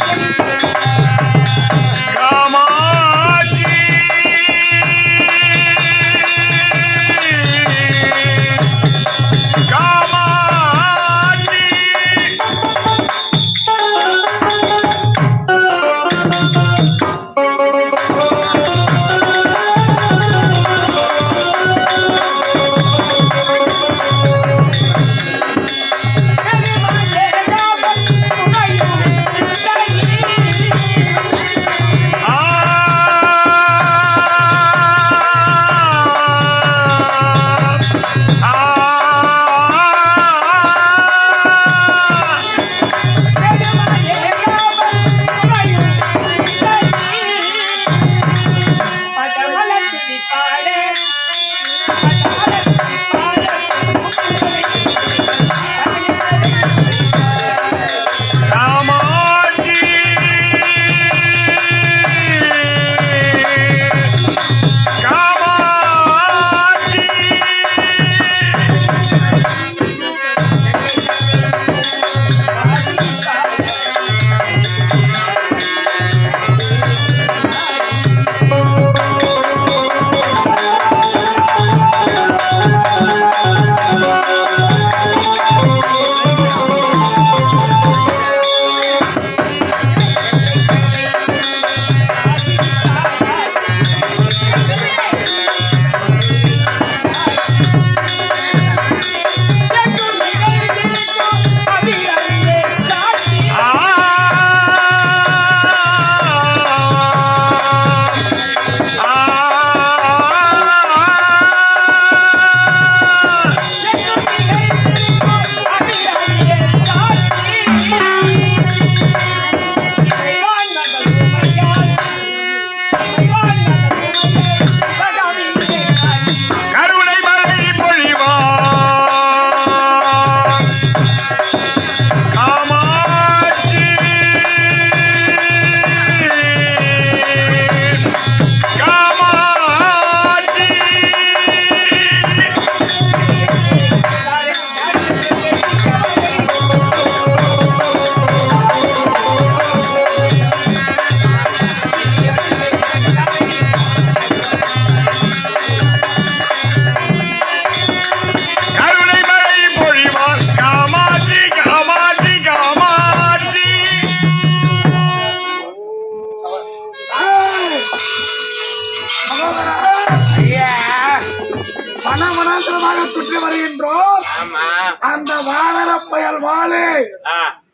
காமாட்சி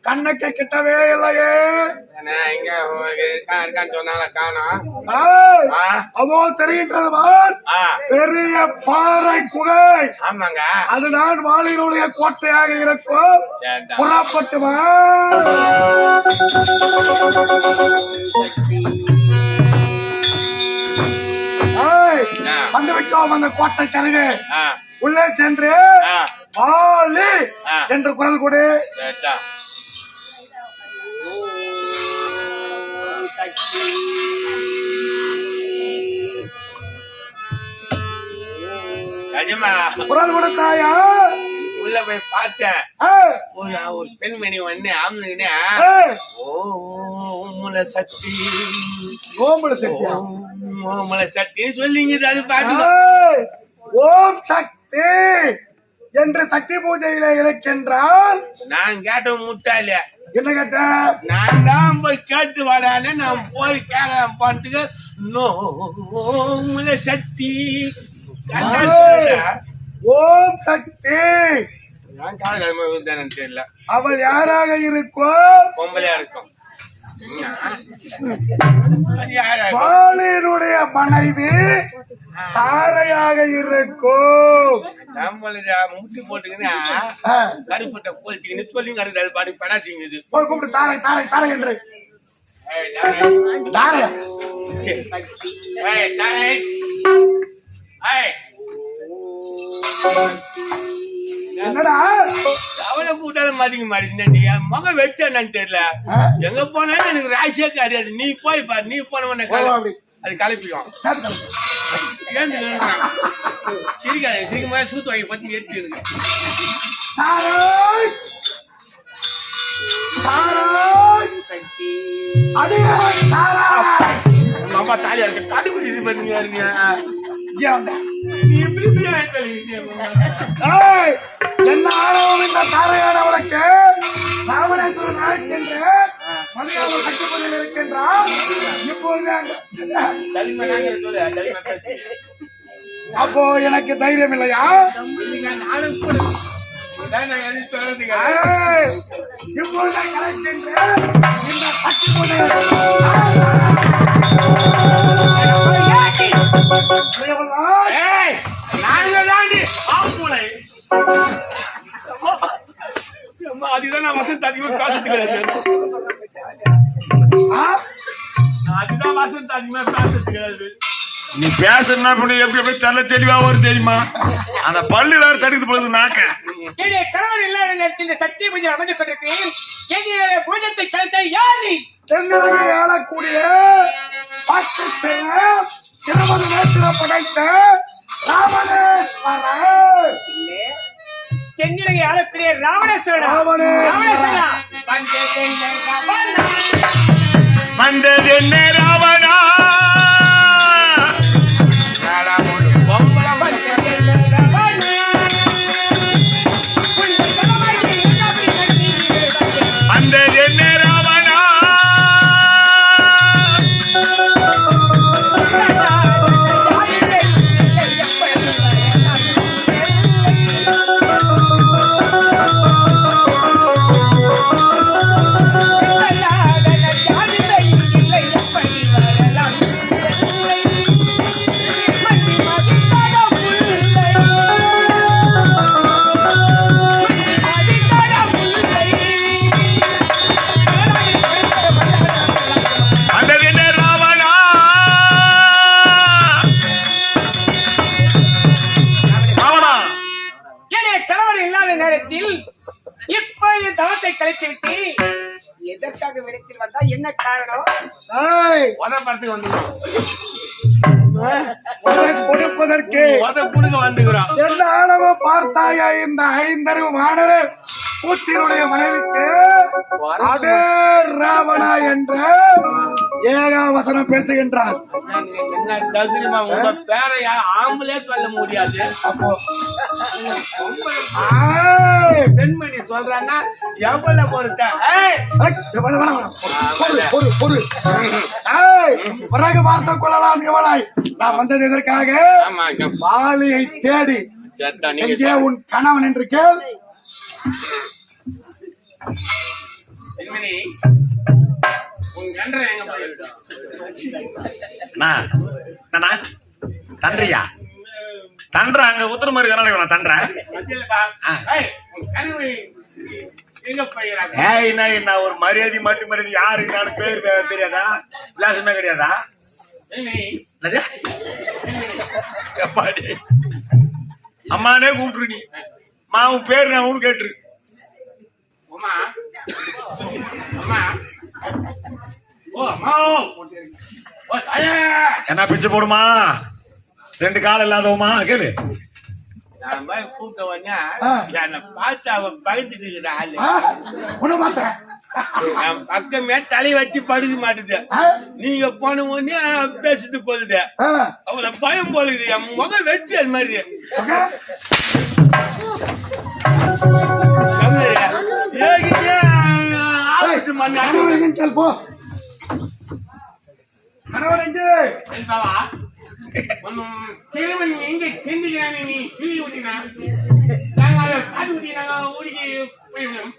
கண்ணுக்கு கிட்டவே இல்லையே. நான் இங்க இருக்கான்னு சொன்னால காணோம். அதோ தெரிகின்றது பெரிய பாறை குகை. ஆமாங்க. அதுதான் வாளினுடைய கோட்டையாக இருக்கும். சரிதான். புறப்பட்டு வா. ஏய், ஆ. வந்து விட்டோம் அந்த கோட்டை கருகு. உள்ளே சென்று ஆ. என்று குரல் கொடு. குரல் கொடுத்தாயா? உள்ள போய் பார்த்தேன். ஒரு பெண்மணி வந்து ஏய், ஓமுல சக்தி ஓம்புல செட்டியா? ஓமுல சக்தி சொல்லிங்க அது பாட்டு ஓம் சக்தி. என்று சக்தி பூஜையில இருக்கின்றால் நான் கேட்ட முட்டாள. என்ன கேட்ட? நான் தான் போய் கேட்டு வரானே நான் போய் கேட்கலாம் பாட்டுக்கு நோமுல சக்தி. ஓம் சக்தி. நான் காலக்கிழமை தானே தெரியல. அவள் யாராக இருக்கும்? பொம்பளையா இருக்கும். பாலினுடைய மனைவி தாரையாக இருக்கும். நம்மள முட்டி போட்டுக்கின்னு ஆ, கருப்பட்ட போச்சுக்கின்னு சொல்லி கிடக்குது பாடி படாச்சிங்குது போய் கூப்பிடு தாரை தாரை தாரை என்று. தாரை. என்னடா? அவனை கூட்டாலும் மதிக்க மாட்டேங்குது என் முகம் வெட்ட என்னன்னு தெரியல. எங்க போனாலும் எனக்கு ராசியே கிடையாது. நீ போய் பாரு. நீ போவா அப்படி. அது. ஏந்து சிரிக்காது. சிரிக்கும் போது சூத்து வாங்கி பத்தி எடுத்து எனக்கு அம்மா தாலியா இருக்கு கடுப்பு இது என்ன இந்த தாரையானவளுக்கு ராமணேஸ்வரன் அழைக்கின்ற மதியாமல் கட்டுப்பதில் இருக்கின்றான் இப்போது அப்போ எனக்கு தைரியம் இல்லையா? இல்லைங்க, நானும் கூட. இப்போது நான் கலைக்கின்ற இந்த கட்டுப்பதில் அதுதான் நான் வசந்த் அதிகமா கிடையாது. அதுதான் வசந்த் அதிகமா கிடையாது. நீ பேசுனா எப்படி எப்படி தெல்ல தெளிவா வரும் தெரியுமா? அந்த பல்லு வேற தடுக்குது பொழுது நாக்க. கணவர் இல்லாத நேரத்தில் இந்த சக்தி பூஜை அமைந்து கொண்டிருக்கிறேன். என்னுடைய பூஜத்தை கழித்த யார் நீ? தென்னிலங்கை ஆளக்கூடிய இருபது நேரத்தில் படைத்த ராமணேஸ்வரன் தென்னிலங்கை ஆளக்கூடிய தென்னை ராவணா. வந்தது என்ன ராவணா? இப்பொழுது தவத்தை கழித்துவிட்டு எதற்காக விடத்தில் வந்தா என்ன காரணம்? வந்துக்கிறோம். உனக்கு கொடுப்பதற்கு உத புடுங்க வந்துக்கிறோம். என்ன ஆணவம் பார்த்தாயா இந்த ஐந்தறிவு மாணவர் கூத்தினுடைய மனைவிக்கு அடே ராவணா என்ற ஏகாவசனம் பேசுகின்றார். என்ன தகுதிமா உங்க பேரை யா- ஆம்பளே சொல்ல முடியாது. அப்போ. பெண்மணி சொல்றான்னா எவ்வளவு பொறுத்த? பிறகு பார்த்துக் கொள்ளலாம் இவளாய் நான் வந்தது இங்க வாலியை தேடி. எங்கே உன் கணவன் என்று கேள். தன்றியா? தன்ற அங்க உத்தர மாதிரி கர்நாடகா தன்ற. மத்தியில பா ஏய், என்ன என்ன ஒரு மரியாதை மட்டும் மரியாதை யாரு என்னன்னு பேர் தெரியாதா? விலாசமே கிடையாதா? அம்மானே கூப்பிட்டுரு நீ. மா உன் பேர் நான் கேட்டுரு. அம்மா அம்மா ஓ அம்மா ஓ என்ன பிச்சை போடுமா? ரெண்டு கால் இல்லாதவமா? கேளு. நான் போய் கூப்பிட்ட உடனே. என்னை பார்த்து அவன் இருக்கிற ஆளு. என் பக்கமே தலை வச்சு படுக்க மாட்டுது. நீங்க போன உடனே பேசிட்டு போகுது. அவளை பயம் போலுது. என் முகம் வெட்டி அது மாதிரி போ கணவன் எங்கே சரி பாவா. உன் கிழவன் எங்க சிந்திக்கிறானே நீ கிளி ஊட்டினா நாங்க அதை காது ஊட்டி நாங்க ஊடிக்கு போயிடணும்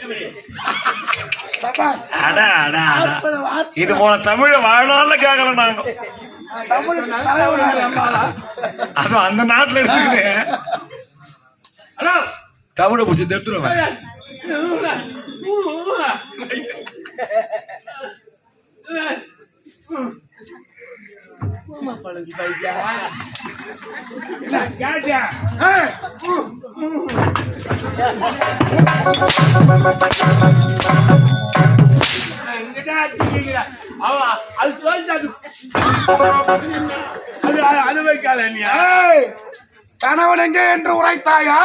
எப்படி? பாப்பா, அட அட அட நாற்பது வார்த்தை இது போல தமிழ வாழ்நாள்ல கேட்கல நாங்க அதுவும் அந்த நாட்டுல இருக்குது ஹலோ தமிழை பிடிச்சி தெத்துருவேன் ஏய், அது அது வைக்கால நீ கணவன் எங்கே என்று உரைத்தாயா?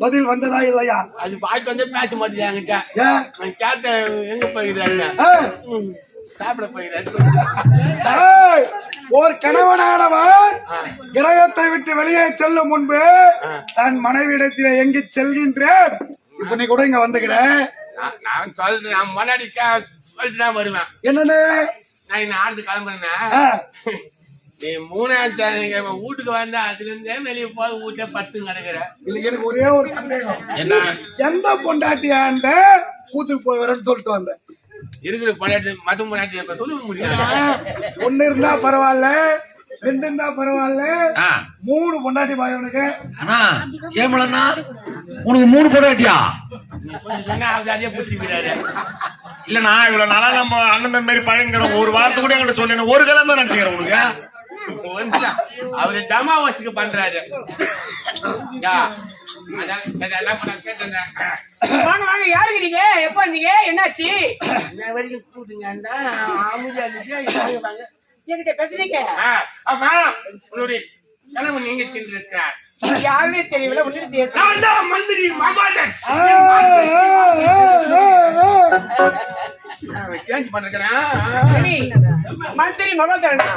பதில் வந்ததா இல்லையா? அது பாட்டு வந்து பேச ஏன் நான் கேட்டேன் எங்க போயிருக்காங்க சாப்பிட போயிருக்காரு ஏய், ஒரு கணவனானவன் கிரகத்தை விட்டு வெளியே செல்லும் முன்பு தன் மனைவியிடத்தில் எங்கு செல்கின்றேன்? இப்ப நீ கூட இங்க வந்துக்கிறேன் நான் சொல்றேன் நான் முன்னாடி சொல்லிட்டு தான் வருவேன். என்னன்னு நான் இந்த ஆண்டு கிளம்புறேன்னா நீ மூணாவது வீட்டுக்கு வந்தா அதுல இருந்தே வெளியே போய் வீட்டை பத்து கிடக்குற இல்ல எனக்கு ஒரே ஒரு சந்தேகம். என்ன? எந்த பொண்டாட்டியாண்ட கூத்துக்கு போய் வரேன்னு சொல்லிட்டு வந்தேன் இருக்கிற பொண்டாட்டி மத்த பொண்டாட்டி சொல்ல முடியாது ஆ, ஒண்ணு இருந்தா பரவாயில்ல ரெண்டு இருந்தா பரவாயில்ல. மூணு பொண்டாட்டி பாயவனுக்கு அண்ணா ஏமலண்ணா உனக்கு மூணு பிடிச்சிக்கிறாரு இல்லண்ணா இவ்வளவு நாளா நம்ம அண்ணன் மாதிரி பழங்குறோம் ஒரு வார்த்தை கூட என்கிட்ட சொன்னேன் ஒரு கிழமை நினைச்சுக்கிறேன் உனக்கு. அவரு டமா வாசிக்க பண்றாரு வாங்க வாங்க யாருங்க நீங்க எப்ப வந்தீங்க என்னாச்சு இன்ன வரைக்கும் வாங்க. என்கிட்ட பேசுறீங்க உன்னுடைய கணவன் நீங்க சென்றிருக்கிறார் தெரியும் நான் தான் மந்திரி மகோதன். சேஞ்ச் பண்ணிருக்கிறேன் மந்திரி மகோதரனா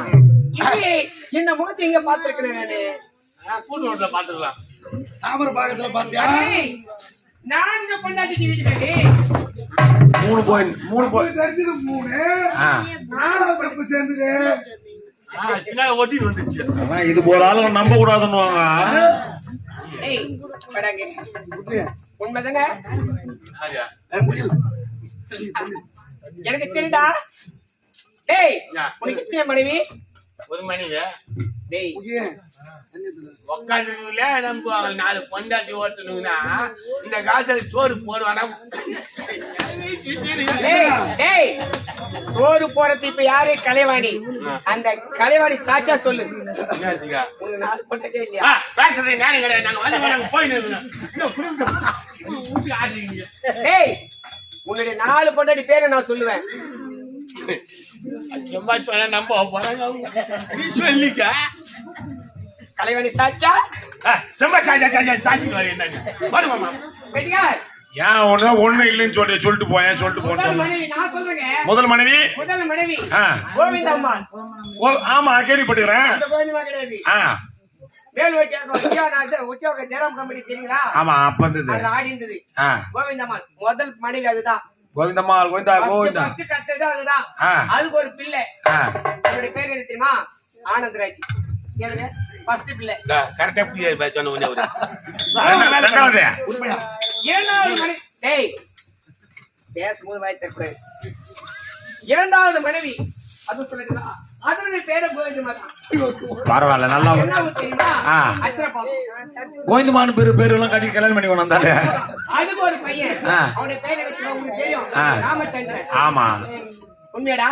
இந்த முகத்தை எங்க பாத்துருக்கேன் நானு? கூட்டு ரோட்ல பாத்துக்கலாம் தாமரை பாகத்துல பாத்தியா? அடே, நான்கு பொண்டாட்டி வீட்டுக்கு மூணு பாயிண்ட் மூணு போய் தெரிஞ்சது மூணு. நாலாவது தப்பு சேர்ந்தது ஒட்டிட்டு வந்துச்சு. இது போல ஆளு நம்ப கூடாதுன்னுவாங்க. எனக்கு தெரியுதா டேய். உனக்கு எத்தனை மனைவி? ஒரு மணிக்கு டேய். உட்காந்துருக்கீங்களே நம்ம நாலு பொண்டாட்டி ஓட்டணுங்கன்னா இந்த காலத்துல சோறு போடுவானா? டேய் டேய். சோறு போறது இப்ப யாரு? கலைவாணி. அந்த கலைவாணி சாச்சா சொல்லு. பேசுறது நேரம் கிடையாது நாங்க போயிட்டு இருக்கோம். இன்னும் புரியுது. ஊட்டி ஆடுறீங்க. டேய் உன்னுடைய நாலு பொண்டாட்டி பேரை நான் சொல்லுவேன். சும்மா சொன்னா நம்ப போறாங்க சொல்லிக்க. கலைவாணி சாச்சா? சும்மா என்ன வருமாமா வெட்டியார் ஏன் ஒண்ணு ஒண்ணு இல்லைன்னு சொல்லி சொல்லிட்டு போயேன் சொல்லிட்டு சொல்றேங்க. முதல் மனைவி? முதல் மனைவி ஆ. கோவிந்த அம்மாள் ஓ, ஆமா கேள்விப்பட்டுக்கிறேன் ஆ. வேல் உத்தியோக ஜெரம் கம்பெனி தெரியுங்களா? ஆமா அப்ப இருந்தது. ஆடி இருந்தது. கோவிந்தம்மாள் முதல் மனைவி அதுதான். கோவிந்தம்மா கோவிந்தா கோவிந்தா. கட்டது அதுதான். அதுக்கு ஒரு பிள்ளை. அவருடைய பேர் என்ன தெரியுமா? ஆனந்தராஜ். கேளுங்க. ஃபர்ஸ்ட் பிள்ளை. கரெக்டா சொன்ன ஒரு ரெண்டாவது உண்மையா? இரண்டாவது மனைவி டேய் பேசும்போது வாய் தரக்கூடாது இரண்டாவது மனைவி. அது சொல்லுங்களா பரவாயில்ல நல்லா கோவிந்தமான பேரு பேரு எல்லாம் கட்டி கல்யாணம் பண்ணி கொண்டு வந்தாரு அதுக்கு ஒரு பையன். அவனுடைய பேர்? உங்களுக்கு தெரியும். ராமச்சந்திரன். ஆமா. உண்மையாடா.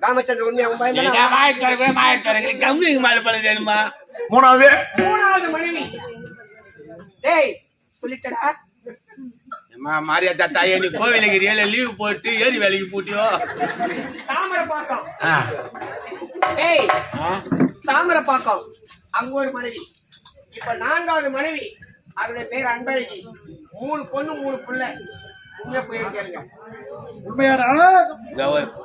ராமச்சந்திரன் உண்மையா? மேல தெரியுமா மூணாவது. மூணாவது மனைவி. டேய் சொல்லிட்டடா. மாரியாத்தா தாயே நீ கோவிலுக்கு லீவு போட்டு ஏரி வேலைக்கு போட்டியோ? தாமரப்பாக்கம் ஆ. டேய் தாமரப்பாக்கம் அங்க ஒரு மனைவி. இப்ப நான்காவது மனைவி. அவருடைய பேர் அன்பழகி. மூணு பொண்ணு மூணு பிள்ளை.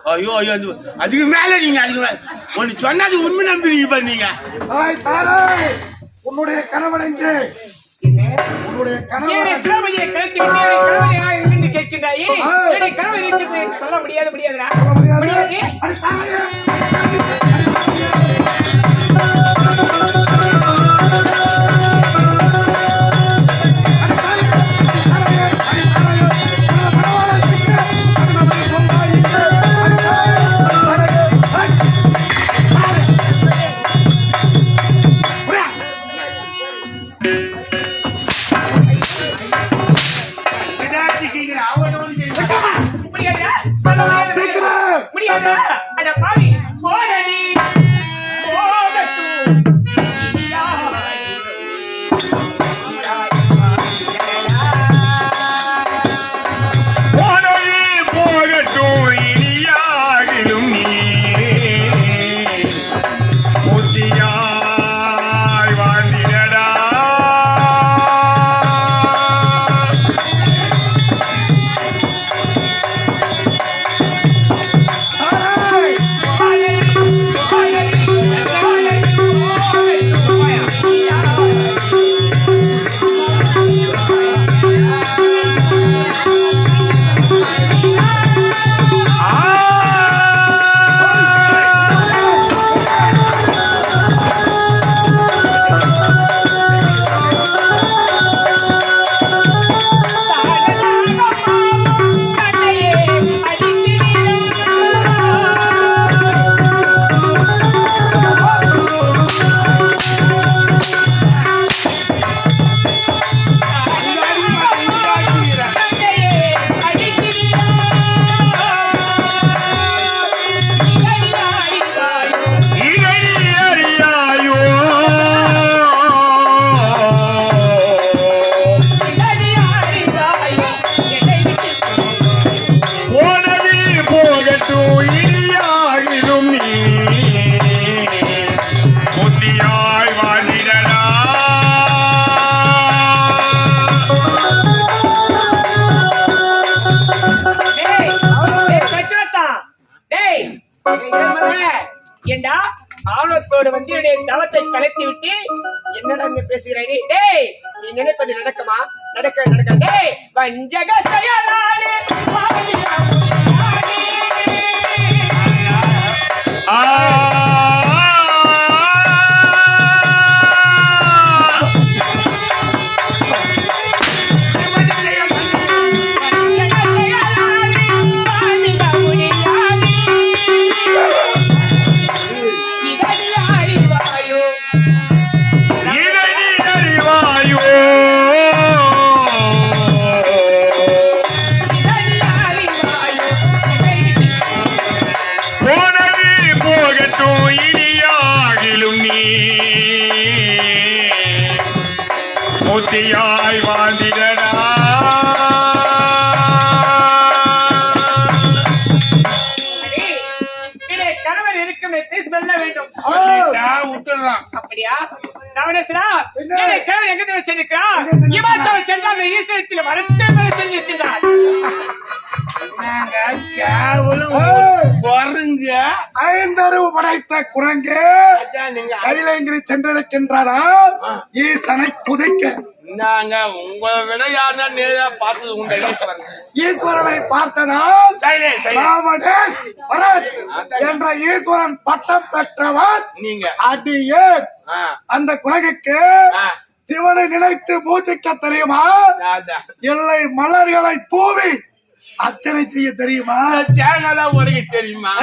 ஐயோ ஐயோ அது- அதுக்கு மேல நீங்க அதுக்கு மேல. ஒன்னு சொன்னது உண்மை நம்புறீங்க பாரு நீங்க. தாய் தாராய் உன்னுடைய கணவன் எங்கே? கணவனை நான் எங்கிருந்து கேட்கின்றாயே. என்று சொல்ல முடியாது முடியாதுடா. முடியாது. ஆணவத்தோடு வந்து என்னுடைய தவத்தை கலைத்து விட்டு என்னடா இங்க பேசுகிறேன் டேய் நீ நினைப்பது நடக்குமா? நடக்க நடக்க டேய் வஞ்சக செயலாளே அடே, இதை கணவர் இருக்கும் என்று சொல்ல வேண்டும். விட்டுறான் அப்படியா? ராவணேஸ்வரா கணவர் எங்க சென்றிருக்கிறார்? இமாச்சலம் சென்று அந்த ஈஸ்வரத்தில் வரத்து பெற சென்றிருக்கிறார் நாங்க கேவலம். குரங்க ஐந்தறிவு படைத்த குரங்கு அதான் நீங்க கைலங்கிரி சென்றிருக்கின்றாரா ஈசனை குதிக்க நாங்க உங்களை விட யாருன்னா நேரா பார்த்தது உண்ட ஈஸ்வரன் ஈஸ்வரனை பார்த்ததால் என்ற ஈஸ்வரன் பட்டம் பெற்றவர் நீங்க. அடியேன். ஆ, அந்த குரங்குக்கு சிவனை நினைத்து பூஜிக்க தெரியுமா. இல்லை மலர்களை தூவி அர்ச்சனை செய்ய தெரியுமா? தேங்காய் உடைக்க தெரியுமா?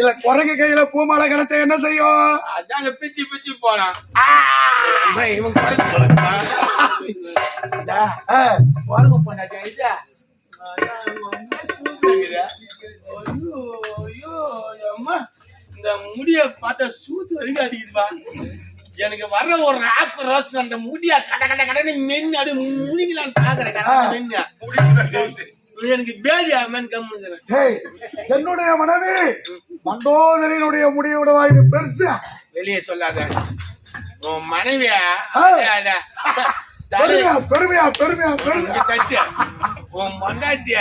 இல்ல குரங்கு கையில பூமாலை கிடைச்சா என்ன செய்யும்? அதாங்க பிச்சு பிச்சு போறான். இவன் குரங்கு அம்மா, இந்த முடிய பார்த்தா சூத்து வரைக்கும் அடிக்குதுப்பா. எனக்கு வர்ற ஒரு ஆக்கு ரோஸ் அந்த முடிய கட கட கடன்னு மென்னு அப்படி முடிங்களான்னு பாக்குறேன் மென்னு. எனக்கு பேதி ஆமன் என்னுடைய மனைவி மண்டோதரினுடைய முடிய விடவா இது பெருசு? வெளியே சொல்லாத. உன் மனைவியா? பெருமையா பெருமையா பெருமையா தட்டு. உன் பொண்டாட்டிய.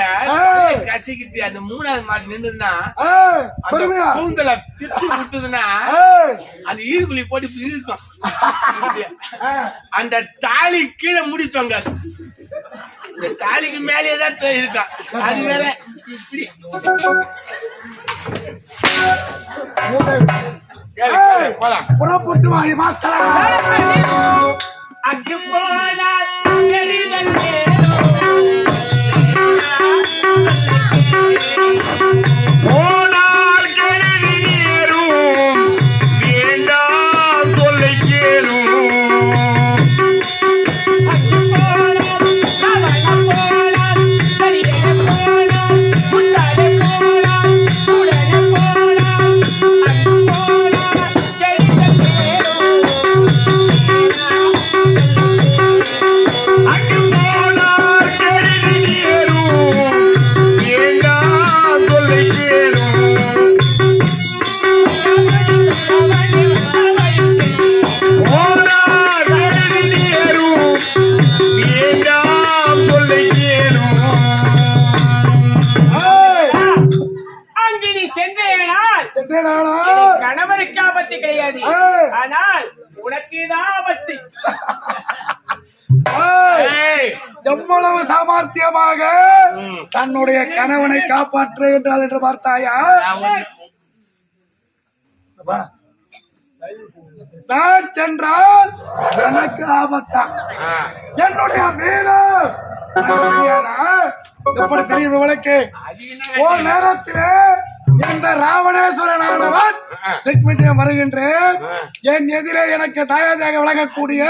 கசிக்கிட்டு அந்த மூணாவது மாட்டு நின்றுனா பெருமையா? கூந்தல பிரிச்சு விட்டுதுன்னா அந்த ஈர்க்குழி போட்டு அந்த தாலி கீழே முடி தொங்காது இந்த தாலிக்கு மேலேயே தான் இருக்கும் அது வேற இப்படி. போலாம். புறப்பட்டு வாய் மாத்தலாம் காப்பாற்று என்றால் என்று பார்த்தாயா? நான் சென்றால் எனக்கு ஆபத்தான். என்னுடைய வீரம் எப்படி தெரியும் இவளுக்கு அது ஓ நேரத்திலே இந்த ராவணேஸ்வரன் ஆனவன் திக்விஜயம் வருகின்றேன். என் எதிரே எனக்கு தயாதாக விளங்கக்கூடிய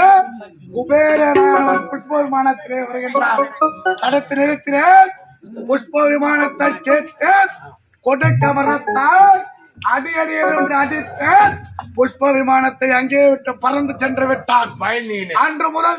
குபேரனானவன் புஷ்ப மானத்திலே வருகின்றான். தடுத்து நிறுத்தினேன். புஷ்ப விமானத்தை கேட்டு கொடுக்க மரத்தால் அடி அடி என்று அடித்தேன். புஷ்ப விமானத்தை அங்கே விட்டு பறந்து சென்று விட்டான். அன்று முதல்